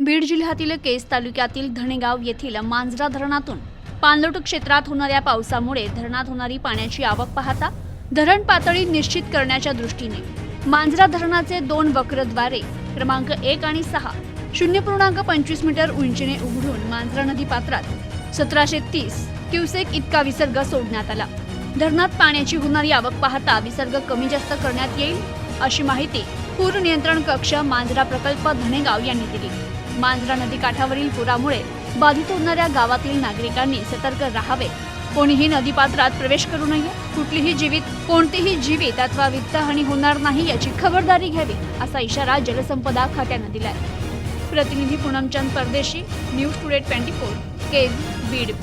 बीड जिल्ह्यातील केस तालुक्यातील धणेगाव येथील मांजरा धरणातून पाणलोट क्षेत्रात होणाऱ्या पावसामुळे धरणात होणारी पाण्याची आवक पाहता धरण पातळी निश्चित करण्याच्या दृष्टीने मांजरा धरणाचे दोन वक्रद्वारे क्रमांक एक आणि सहा शून्य पूर्णांक पंचवीस मीटर उंचीने उघडून मांजरा नदी पात्रात सतराशे तीस क्युसेक इतका विसर्ग सोडण्यात आला. धरणात पाण्याची होणारी आवक पाहता विसर्ग कमी जास्त करण्यात येईल अशी माहिती पूर नियंत्रण कक्ष मांजरा प्रकल्प धनेगाव यांनी दिली. मांजरा नदी काठावरील पुरामुळे बाधित होणाऱ्या गावातील नागरिकांनी सतर्क राहावे. कोणीही नदीपात्रात प्रवेश करू नये. कुठलीही जीवित कोणतीही जीवित अथवा वित्तहानी होणार नाही याची खबरदारी घ्यावी असा इशारा जलसंपदा खात्यानं दिलाय. प्रतिनिधी Poonamchand Pardeshi news today twenty four Kej Beed.